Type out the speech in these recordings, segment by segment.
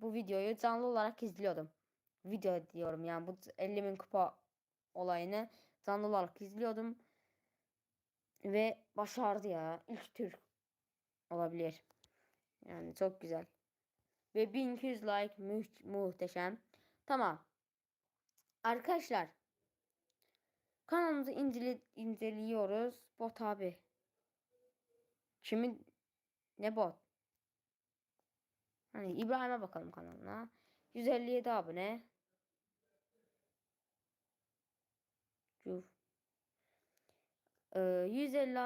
bu videoyu canlı olarak izliyordum. Video diyorum yani bu 50 bin kupa olayını canlı olarak izliyordum. Ve başardı ya. İlk Türk olabilir. Yani çok güzel. Ve 1200 like muht- muhteşem. Tamam. Arkadaşlar. Kanalımızı incele inceliyoruz. Bot abi. Kimin ne bot? Hani İbrahim'e bakalım kanalına. 157 abone. Cuf. Ee, 150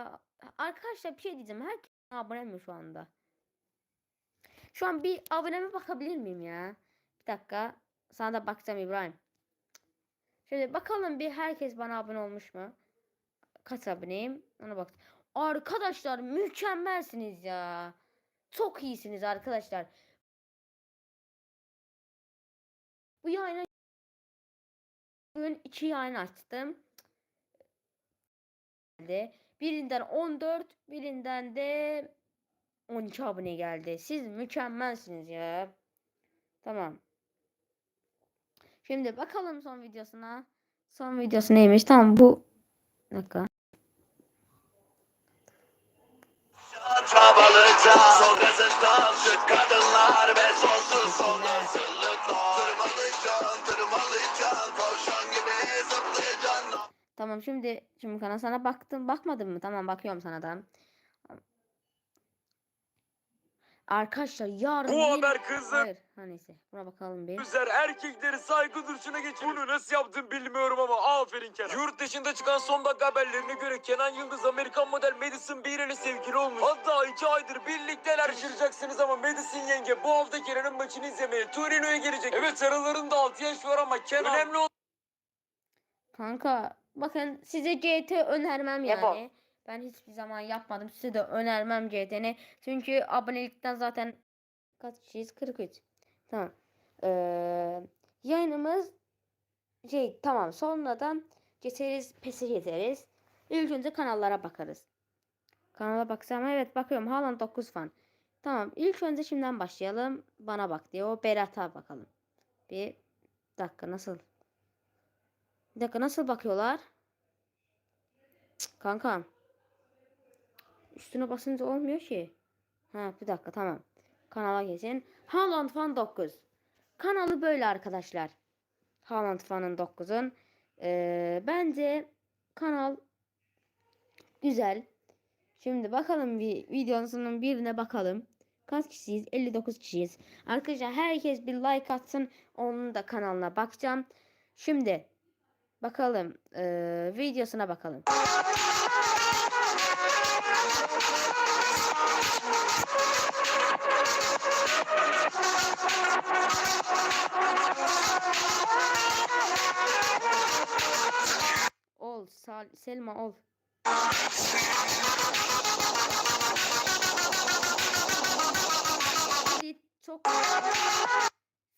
arkadaşlar bir şey diyeceğim. Herkes abone mi şu anda? Şu an bir aboneme bakabilir miyim ya? Bir dakika. Sana da bakacağım İbrahim. Şöyle bakalım bir herkes bana abone olmuş mu? Kaç aboneyim? Ona bak. Arkadaşlar mükemmelsiniz ya. Çok iyisiniz arkadaşlar. Bu yayına bugün iki yayın açtım. Geldi. Birinden 14, birinden de 12 abone geldi. Siz mükemmelsiniz ya. Tamam. Şimdi bakalım son videosuna. Son videosu neymiş? Tamam bu. Bir dakika. Çabalıca Türk kadınlar Ve sonsuz olasılıklar Tamam şimdi şimdi kana sana baktım bakmadın mı? Tamam bakıyorum sana da. Arkadaşlar yarın Bu haber kızım. Hayır, ha neyse. Buna bakalım bir. Güzel erkekleri saygı duruşuna geçirir. Bunu nasıl yaptın bilmiyorum ama aferin Kenan. Yurt dışında çıkan son dakika haberlerine göre Kenan Yıldız Amerikan model Madison Beer ile sevgili olmuş. Hatta iki aydır birlikteler şaşıracaksınız ama Madison yenge bu hafta Kenan'ın maçını izlemeye Torino'ya gelecek. Evet aralarında 6 yaş var ama Kenan önemli Kanka bakın size GT önermem yani. Ben hiçbir zaman yapmadım. Size de önermem GT'ni. Çünkü abonelikten zaten kaç kişiyiz? 43. Tamam. Ee, yayınımız şey tamam sonradan geçeriz pesi gezeriz. İlk önce kanallara bakarız. Kanala baksam evet bakıyorum Haaland 9 fan. Tamam ilk önce şimdiden başlayalım. Bana bak diyor. O Berat'a bakalım. Bir dakika nasıl? Bir dakika nasıl bakıyorlar? Cık. Üstüne basınca olmuyor ki. Ha bir dakika tamam. Kanala geçin. Haaland Fan 9. Kanalı böyle arkadaşlar. Haaland Fan'ın 9'un. Ee, bence kanal güzel. Şimdi bakalım bir videonun birine bakalım. Kaç kişiyiz? 59 kişiyiz. Arkadaşlar herkes bir like atsın. Onun da kanalına bakacağım. Şimdi bakalım. ee, videosuna bakalım. Ol, Sal Selma ol. Çok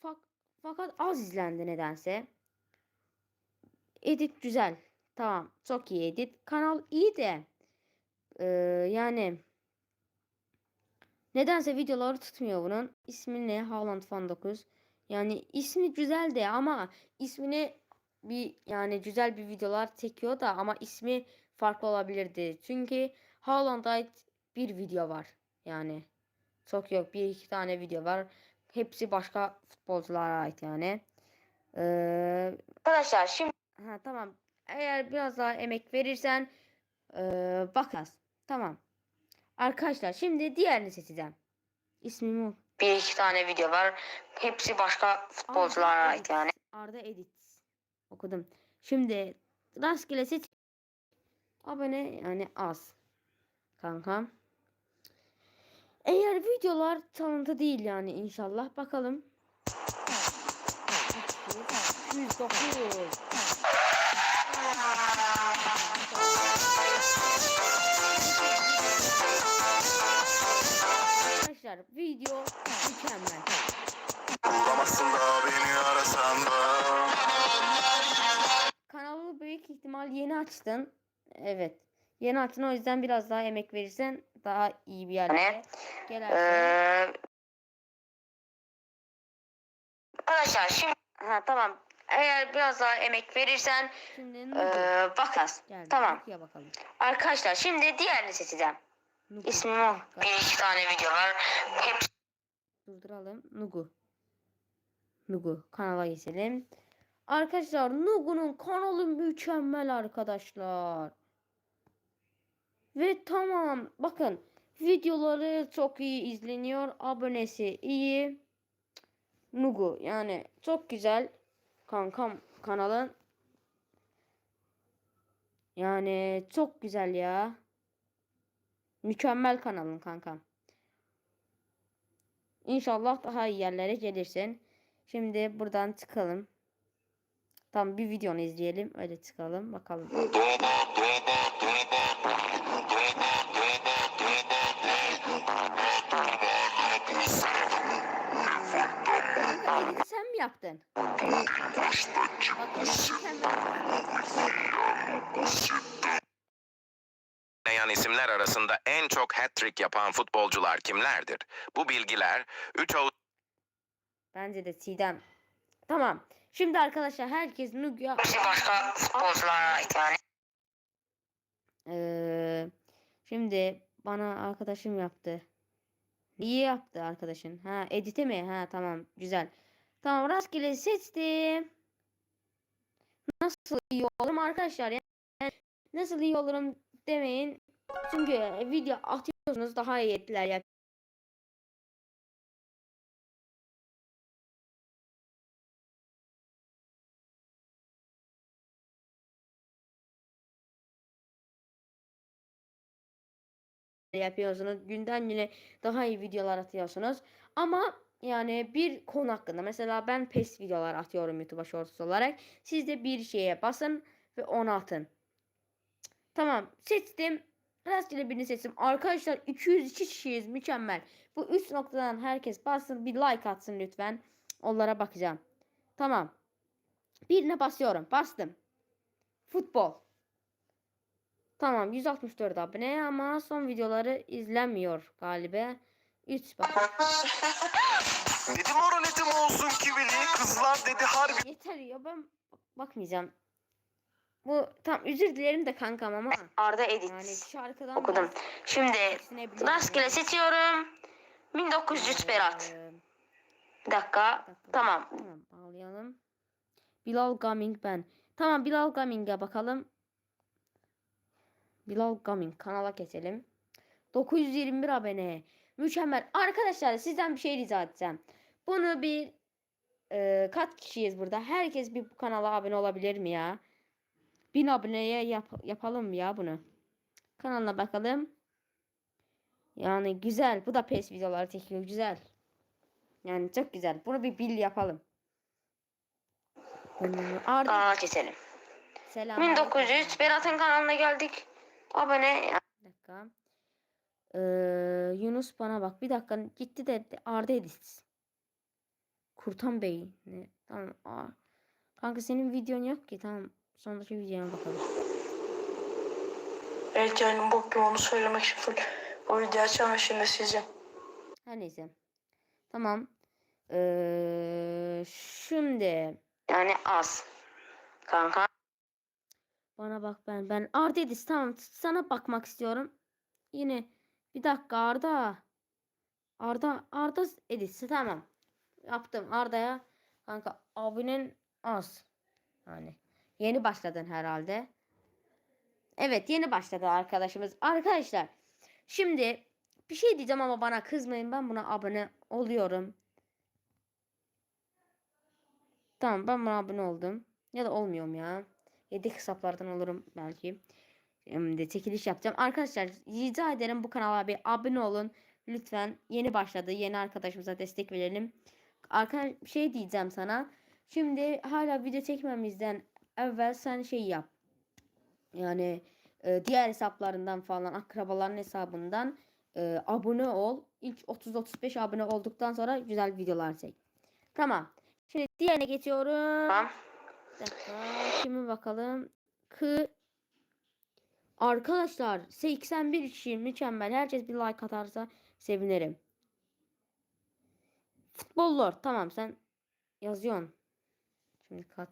Fak, fakat az izlendi nedense. Edit güzel. Tamam, çok iyi edit. Kanal iyi de eee, yani nedense videoları tutmuyor bunun. İsmi ne? Haaland Fan 9. Yani ismi güzel de ama ismini bir yani güzel bir videolar çekiyor da ama ismi farklı olabilirdi. Çünkü Haaland'a ait bir video var. Yani çok yok. Bir iki tane video var. Hepsi başka futbolculara ait yani. Ee, Arkadaşlar şimdi ha, tamam. Eğer biraz daha emek verirsen ee, bakarız. Tamam. Arkadaşlar şimdi diğerini seçeceğim. İsmim o. bir iki tane video var. Hepsi başka futbolculara Arda ait yani. Arda Edit. Okudum. Şimdi rastgele seç. Abone yani az. Kankam. Eğer videolar çalıntı değil yani inşallah bakalım. 109. Arkadaşlar video mükemmel. Bulamazsın da beni arasan da Kanalı büyük ihtimal yeni açtın. Evet. Yeni açtın o yüzden biraz daha emek verirsen daha iyi bir yerlere Yani, gelersin. Ee, Arkadaşlar şimdi ha, tamam. Eğer biraz daha emek verirsen eee bakarız. Tamam. Arkadaşlar şimdi diğerini seçeceğim. Nugu. İsmim o. Bir iki tane video var. Hepsi Durduralım. Nugu. Nugu. Kanala geçelim. Arkadaşlar Nugu'nun kanalı mükemmel arkadaşlar. Ve tamam. Bakın. Videoları çok iyi izleniyor. Abonesi iyi. Nugu. Yani çok güzel. Kankam kanalın. Yani çok güzel ya. Mükemmel kanalın kankam. İnşallah daha iyi yerlere gelirsin. Şimdi buradan çıkalım. Tam bir videonu izleyelim. Öyle çıkalım. Bakalım. Sen mi yaptın? Bak, mükemmel. oynayan isimler arasında en çok hat-trick yapan futbolcular kimlerdir? Bu bilgiler 3 Bence de Sidem. Tamam. Şimdi arkadaşlar herkes Nugu'ya başka futbolculara ait yani. Eee, şimdi bana arkadaşım yaptı. İyi yaptı arkadaşın. Ha edite mi? Ha tamam güzel. Tamam rastgele seçtim. Nasıl iyi olurum arkadaşlar? Yani nasıl iyi olurum demeyin. Çünkü video atıyorsunuz daha iyi etkiler yap. yapıyorsunuz. Günden güne daha iyi videolar atıyorsunuz. Ama yani bir konu hakkında mesela ben PES videolar atıyorum YouTube'a shorts olarak. Siz de bir şeye basın ve onu atın. Tamam seçtim. Rastgele birini seçtim. Arkadaşlar 202 kişiyiz mükemmel. Bu 3 noktadan herkes bassın bir like atsın lütfen. Onlara bakacağım. Tamam. Birine basıyorum. Bastım. Futbol. Tamam 164 abone ama son videoları izlenmiyor galiba. 3 bak. Dedim oranetim olsun kivili kızlar dedi harbi Yeter ya ben bakmayacağım. Bu tam özür dilerim de kankam ama Arda Edit. yani şarkıdan Okudum. Şimdi rastgele seçiyorum. 1900 Berat. Bir dakika. Tamam. Tamam bağlayalım. Bilal Gaming ben. Tamam Bilal Gaming'e bakalım. Bilal Gaming kanala geçelim. 921 abone. Mükemmel. Arkadaşlar sizden bir şey rica edeceğim. Bunu bir e, kaç kişiyiz burada? Herkes bir bu kanala abone olabilir mi ya? 1000 aboneye yap- yapalım ya bunu? Kanalına bakalım. Yani güzel. Bu da PES videoları çekiyor. Güzel. Yani çok güzel. Bunu bir bil yapalım. Arda Kanala geçelim. selam. 1900 Berat'ın kanalına geldik. Abone Bir dakika. Ee, Yunus bana bak. Bir dakika gitti de Arda Edis. Kurtan Bey. Ne? Tamam. Aa. Kanka senin videon yok ki. Tamam. Sondaki videona bakalım. Evet yani bok gibi onu söylemek için full o videoyu açacağım şimdi sileceğim. Her neyse. Tamam. Ee, şimdi yani az. Kanka. bana bak ben ben Arda Edis tamam sana bakmak istiyorum. Yine bir dakika Arda. Arda Arda Edis tamam. Yaptım Arda'ya. Kanka abinin az. Yani yeni başladın herhalde. Evet yeni başladı arkadaşımız. Arkadaşlar şimdi bir şey diyeceğim ama bana kızmayın. Ben buna abone oluyorum. Tamam ben buna abone oldum. Ya da olmuyorum ya. Yedek hesaplardan olurum belki. Şimdi çekiliş yapacağım. Arkadaşlar rica ederim bu kanala bir abone olun. Lütfen yeni başladı. Yeni arkadaşımıza destek verelim. Bir şey diyeceğim sana. Şimdi hala video çekmemizden evvel sen şey yap. Yani e, diğer hesaplarından falan akrabaların hesabından e, abone ol. İlk 30-35 abone olduktan sonra güzel videolar çek. Tamam. Şimdi diğerine geçiyorum. Tamam. Kimi bakalım. Kı Arkadaşlar 81 kişi mükemmel. Herkes bir like atarsa sevinirim. Futbol Lord tamam sen yazıyorsun. Şimdi kat.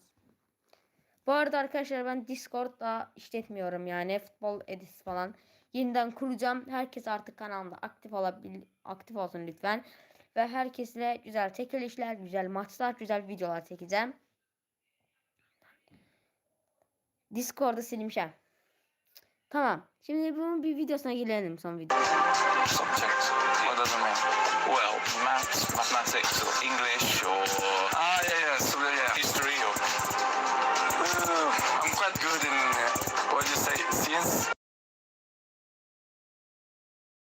Bu arada arkadaşlar ben Discord'da işletmiyorum yani futbol edis falan. Yeniden kuracağım. Herkes artık kanalımda aktif olabil aktif olsun lütfen. Ve herkesle güzel çekilişler, güzel maçlar, güzel videolar çekeceğim. Discord'da silmişim. Tamam. Şimdi bunun bir videosuna gelelim son video. subject. What does it mean? Well, maths, mathematics, or English,